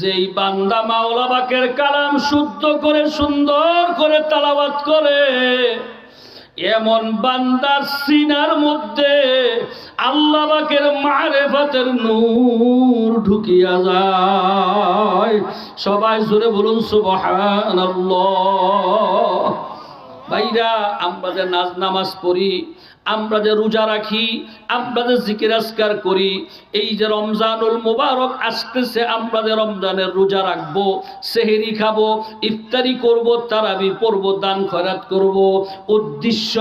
যেই বান্দা মাওলাবাকের কালাম শুদ্ধ করে, সুন্দর করে তালাবাত করে, এমন বান্দার সিনার মধ্যে আল্লাহ বাকের মারেফাতের নূর ঢুকিয়া যায়। সবাই জোরে বলুন, সুবহানাল্লাহ। ভাইরা, আমরা যে নাজ নামাজ পড়ি আমরা যে রোজা রাখি, আমরা যে জিকির আসকার করি, এই যে রমজানুল মুবারক আসতেছে, আমরা যে রমজানের রোজা রাখব, সেহেরি খাব, ইফতারি করব, তারাবি পড়ব দান খয়রাত করব। উদ্দেশ্য,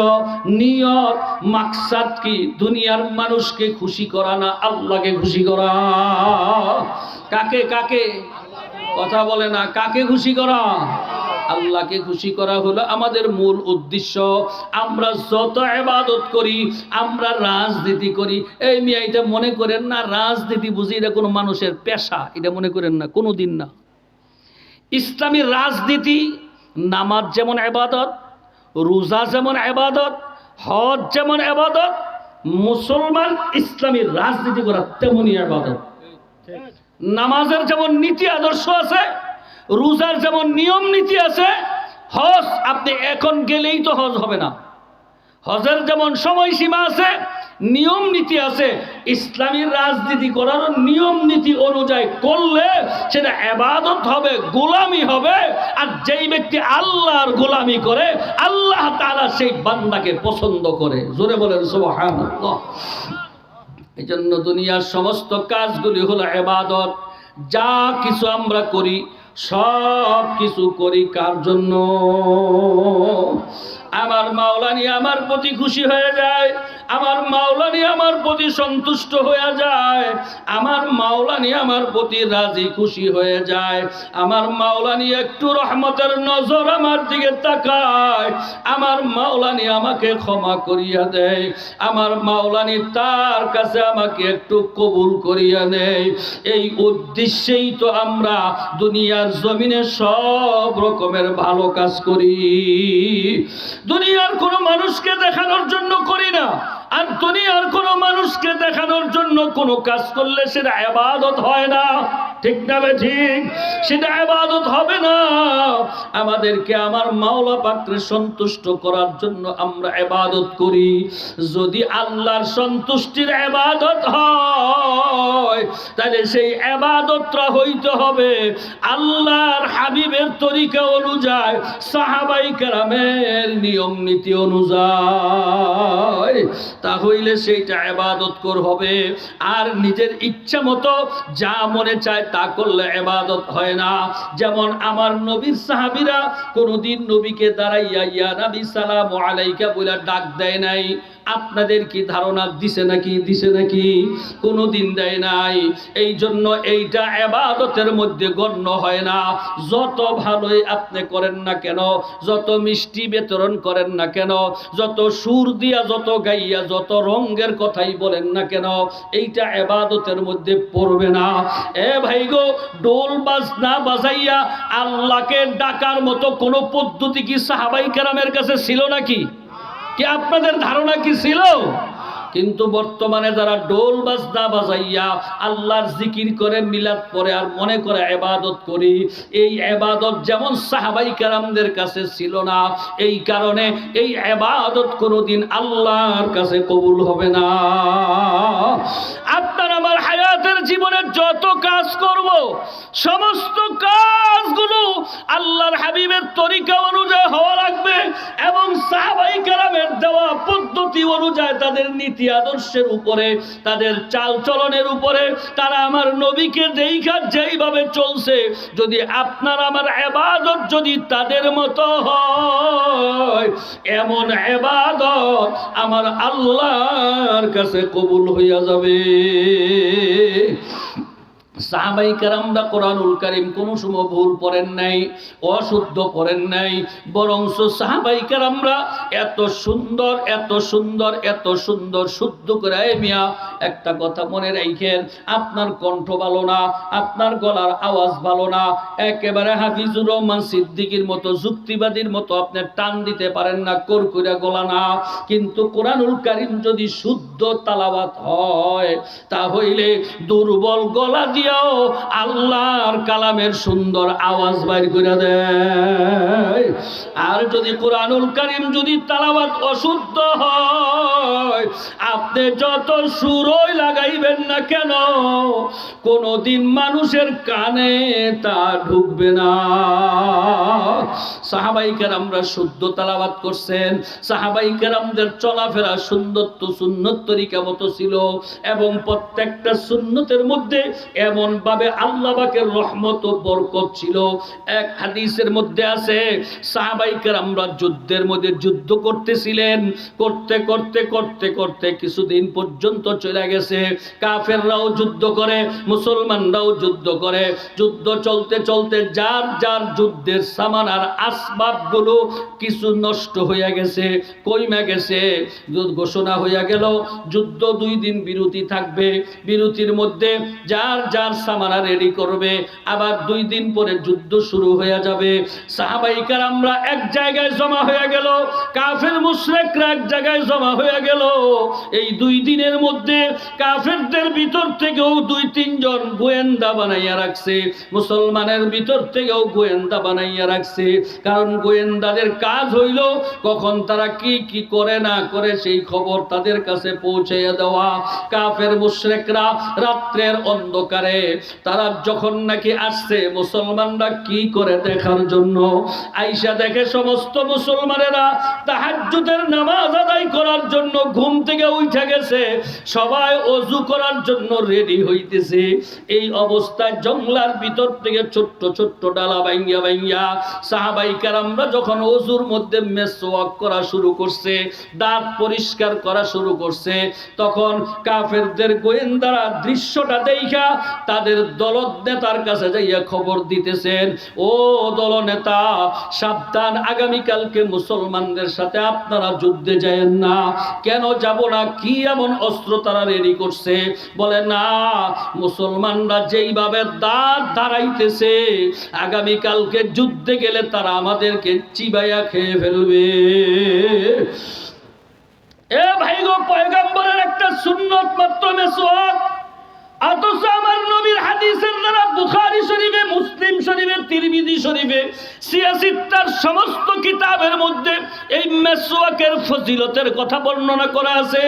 নিয়ত, মাকসাদ কি? দুনিয়ার মানুষকে খুশি করা না আল্লাহকে খুশি করা? কাকে কাকে? কথা বলে না, কাকে খুশি করা? আল্লাহকে খুশি করা হলো আমাদের মূল উদ্দেশ্য। আমরা যত এবাদত করি আমরা রাজনীতি করি। এই মিয়া এটা মনে করেন না রাজনীতি বুঝি এটা কোনো মানুষের পেশা এটা মনে করেন না কোনো দিন না। ইসলামী রাজনীতি নামাজ যেমন এবাদত রোজা যেমন এবাদত হজ যেমন এবাদত মুসলমান ইসলামী রাজনীতি করা তেমনই এবাদত নামাজের যেমন নীতি আদর্শ আছে রোজার যেমন নিয়ম নীতি আছে, হজ আপনি এখন গেলেই তো হজ হবে না। হজের যেমন সময়সীমা আছে, নিয়ম নীতি আছে, ইসলামী রাজনীতি করার নিয়ম নীতি অনুযায়ী করলে সেটা এবাদত হবে, গোলামি হবে, আর যেই ব্যক্তি আল্লাহর গোলামি করে, আল্লাহ তারা সেই বান্দাকে পছন্দ করে। জোরে বলেন, সুবহানাল্লাহ। এই জন্য দুনিয়ার সমস্ত কাজগুলি হলো এবাদত যা কিছু আমরা করি সব কিছু করি কার জন্য? আমার মাওলানি আমার প্রতি খুশি হয়ে যায়। আমার মাওলানি আমার প্রতি সন্তুষ্ট হয়ে যায়, আমার মাওলানি আমার প্রতি রাজি খুশি হয়ে যায়, আমার মাওলানি একটু রহমতের নজর আমার দিকে তাকায়, আমার মাওলানি আমাকে ক্ষমা করিয়া দেয়, আমার মাওলানি তার কাছে আমাকে একটু কবুল করিয়া নেয়, এই উদ্দেশ্যেই তো আমরা দুনিয়ার জমিনে সব রকমের ভালো কাজ করি। দুনিয়ার কোনো মানুষকে দেখানোর জন্য করি না। আর দুনিয়ার কোনো মানুষকে দেখানোর জন্য কোনো কাজ করলে সেটা আবাদত হয় না। ঠিক না ঠিক সেটা আবাদত হবে না। আমাদেরকে আমার মাওলা পাত্রে সন্তুষ্ট করার জন্য আমরা আবাদত করি। যদি আল্লাহর সন্তুষ্টির আবাদত হয়, তাহলে সেই আবাদতটা হইতে হবে আল্লাহর হাবিবের তরিকা অনুযায়ী, সাহাবাই কেরামের নিয়ম নীতি অনুযায়ী। তা হইলে সেইটা আবাদত কর হবে। আর নিজের ইচ্ছা মতো যা মনে চায় তা করলে এবাদত হয় না। যেমন আমার নবীর সাহাবিরা কোনদিন নবীকে দাঁড়াইয়া, ইয়া নবী, সালাম আলাইকা বলে ডাক দেয় নাই। আপনাদের কি ধারণা? দিছে নাকি? দিছে নাকি? কোনো দিন দেয় নাই। এই জন্য এইটা এবাদতের মধ্যে গণ্য হয় না। যত ভালোই আপনি করেন না কেন, যত মিষ্টি বিতরণ করেন না কেন, যত সুর দিয়া যত গাইয়া যত রঙ্গের কথাই বলেন না কেন, এইটা এবাদতের মধ্যে পড়বে না। এ ভাই গো ডোল বাজনা বাজাইয়া আল্লাহকে ডাকার মতো কোনো পদ্ধতি কি সাহাবাই কেরামের কাছে ছিল নাকি? কি আপনাদের ধারণা কি ছিল? কিন্তু বর্তমানে যারা ডোল বাজনা বাজাইয়া আল্লাহর জিকির করে, মিলাদ পরে আর মনে করে এবাদত করি, এই এবাদত যেমন সাহাবাই কারামদের কাছে ছিল না, এই কারণে এই এবাদত কোনোদিন আল্লাহর কাছে কবুল হবে না। আপনার আমার হায়াতের জীবনের যত কাজ করব, সমস্ত কাজগুলো আল্লাহর হাবিবের তরিকা অনুযায়ী হওয়া লাগবে এবং সাহাবাই কারামের দেওয়া পদ্ধতি অনুযায়ী তাদের নীতি আদর্শের উপরে, তাদের চাল চলনের উপরে, তারা আমার নবীকে দেখা যেইভাবে চলছে, যদি আপনার আমার এবাদত যদি তাদের মতো হয়, এমন এবাদত আমার আল্লাহর কাছে কবুল হইয়া যাবে। সাহাবাই কারামরা কোরআনুল কারিম কোনো সময় ভুল পড়েন নাই, অশুদ্ধ পড়েন নাই বরং সাহাবাই কারামরা এত সুন্দর এত সুন্দর এত সুন্দর, শুদ্ধ করে মিয়া একটা কথা মনে রাখেন আপনার কণ্ঠ ভালো না, আপনার গলার আওয়াজ ভালো না, একেবারে হাফিজুর রহমান সিদ্দিকির মতো, যুক্তিবাদীর মতো আপনি টান দিতে পারেন না করকুরা গলা না। কিন্তু কোরআনুল কারিম যদি শুদ্ধ তালাবাত হয়, তা হইলে দুর্বল গলা দিয়া দাঁড়াইয়াও আল্লাহর কালামের সুন্দর আওয়াজ বাইর করে দেয়। আর যদি কোরআনুল কারিম যদি তালাবাত অশুদ্ধ হয়, আপনি যত সুরই লাগাইবেন না কেন, কোনোদিন মানুষের কানে তা ঢুকবে না। সাহাবাইকার আমরা শুদ্ধ তালাবাত করছেন সাহাবাইকার আমাদের চলাফেরা সুন্দর তো সুন্নত তরিকা মতো ছিল, এবং প্রত্যেকটা সুন্নতের মধ্যে এমন ভাবে আল্লাহ পাকের রহমত ও বরকত ছিল, এক হাদিসের মধ্যে আছে সাহাবাইকার আমরা যুদ্ধের মধ্যে যুদ্ধ করতেছিলেন, করতে করতে করতে করতে কিছুদিন পর্যন্ত চলে গেছে। কাফেররাও যুদ্ধ করে, মুসলমানরাও যুদ্ধ করে। যুদ্ধ চলতে চলতে যার যার যুদ্ধের সামান আর আসবাবগুলো কিছু নষ্ট হয়ে গেছে, কইমা গেছে ঘোষণা হইয়া গেল। যুদ্ধ দুই দিন বিরতি থাকবে। বিরতির মধ্যে যার যার সামানা রেডি করবে। আবার দুই দিন পরে যুদ্ধ শুরু হয়ে যাবে। সাহাবাইকার আমরা এক জায়গায় জমা হয়ে গেল। কাফের মুশরেকরা এক জায়গায় জমা হয়ে গেল। এই দুই দিনের মধ্যে কাফেরদের ভিতর থেকেও দুই, তিনজন গোয়েন্দা বানাইয়া রাখছে। মুসলমানের ভিতর থেকেও গোয়েন্দা বানাইয়া রাখছে। কারণ গোয়েন্দাদের কাজ হইল কখন তারা কি কি করে, না করে সেই খবর তাদের কাছে পৌঁছাইয়া দেওয়া। কাফের মুশরেকরা রাত্রের অন্ধকারে তারা যখন নাকি আসছে, মুসলমানরা কি করে দেখার জন্য? আইসা দেখে সমস্ত মুসলমানেরা তাহাজ্জুদের নামাজ আদায় করার জন্য ঘুম থেকে উঠে গেছে। সবাই অজু করার জন্য রেডি হইতেছে। এই অবস্থায় জংলার ভিতর থেকে ছোট্ট ছোট্ট ডালা বাইঙ্গা বাইঙ্গা সাহাবাই কারামরা যখন অজুর মধ্যে মেসওয়াক করা শুরু করছে, দাঁত পরিষ্কার করা শুরু করছে, তখন কাফেরদের গোয়েন্দারা দৃশ্যটা দেখা তাদের দলত নেতার কাছে যাইয়া খবর দিতেছেন, ও দল নেতা, সাবধান, আগামীকালকে মুসলমানদের সাথে আপনারা যুদ্ধে যায়েন না। কেন যাব না? কি এমন অস্ত্র তারা রেডি করছে? বলে, না, মুসলমানরা যেইভাবে দাঁত দাঁড়াইতেছে, আগামীকালকে যুদ্ধে গেলে তারা আমাদেরকে চিবাইয়া খেয়ে ফেলবে। এ ভাই গো পয়গাম্বরের একটা সুন্নত মাত্র মেসোয়াক। অথচ আমার নবীর হাদিসের তিরমিজি শরীফে সিয়াসিত্তার সমস্ত কিতাবের মধ্যে এই মেসোয়াকের ফজিলতের কথা বর্ণনা করা আছে।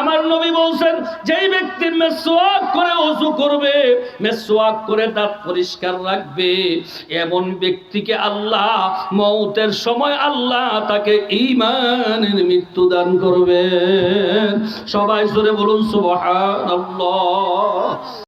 আমার নবী বলছেন, যেই ব্যক্তি মেসোয়াক করে ওযু করবে মেসোয়াক করে দাঁত পরিষ্কার রাখবে। এমন ব্যক্তিকে আল্লাহ মৌতের সময় আল্লাহ তাকে ঈমানের মৃত্যু দান করবে সবাই জোরে বলুন, সুবহানাল্লাহ।